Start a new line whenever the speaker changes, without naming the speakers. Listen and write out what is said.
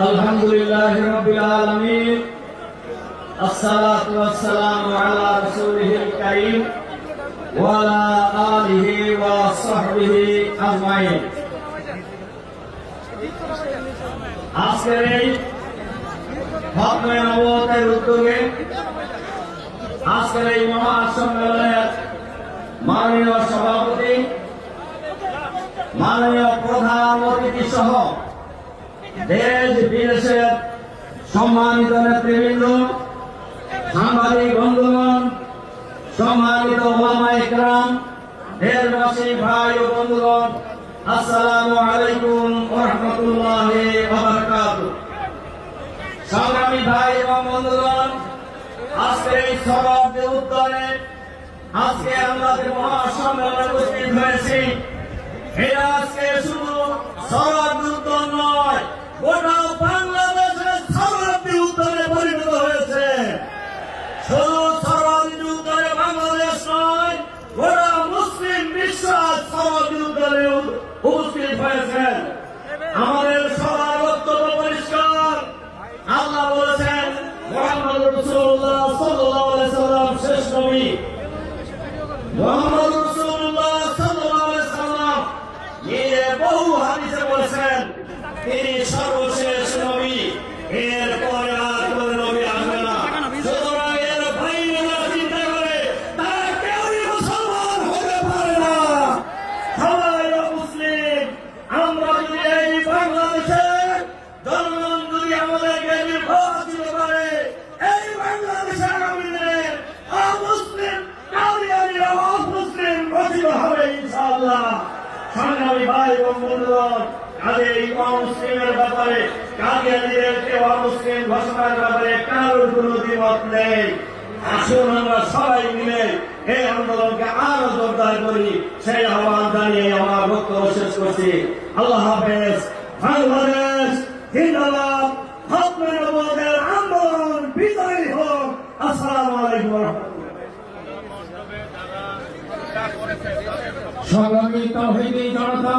الحمد لله رب العالمين الصلاة والسلام على رسوله الكريم وعلى آله وصحبه أجمعين আজকের এই হকময় নবতের উদ্যোগে আজকের এই মহাসম্মেলনের মাননীয় সভাপতি, মাননীয় প্রধান অতিথি সহ দেশ বিদেশের সম্মানিত নেতৃবৃন্দ, সাংবাদিক বন্ধুগণ, সম্মানিত ওলামা ইকরাম দেশবাসী, ভাই ও বন্ধুগণ আসসালামু আলাইকুম রাহমাতুল্লাহি সংগ্রামী ভাই এবং বন্ধুগণ আজকে এই সভাপতি উত্তরে আজকে আমরা আমাদের মহাসম্মেলনে উপস্থিত হয়েছি। এটা আজকে শুধু শতাব্দী উপস্থিত হয়েছেন। আমাদের সবার বক্তব্য পরিষ্কার। আল্লাহ বলেছেন, মোহাম্মদ রসুল্লাহ সাল্লাহ সাল্লাম শেষ নবী। মোহাম্মদ রাসূলুল্লাহ সাল্লাল্লাহু আলাইহি সাল্লাম বহু হাদিসে বলেছেন, তিনি সর্বশেষ ভাই এবং বন্ধুগণ কাজে এই অমুসলিমের ব্যাপারে কাদিয়ানিদেরকে অমুসলিম ঘোষণার ব্যাপারে কারোর কোনো দ্বিমত নেই? আসুন আমরা সবাই মিলে এই আন্দোলনকে আরও জোরদার করি। সেই আহ্বান জানিয়ে আমার বক্তব্য শেষ করছি। আল্লাহ হাফেজ। বাংলাদেশ জিন্দাবাদ। আন্দোলন বিজয়ী হোক। আসসালামু আলাইকুম
সংগ্রামী তহিদি জনতা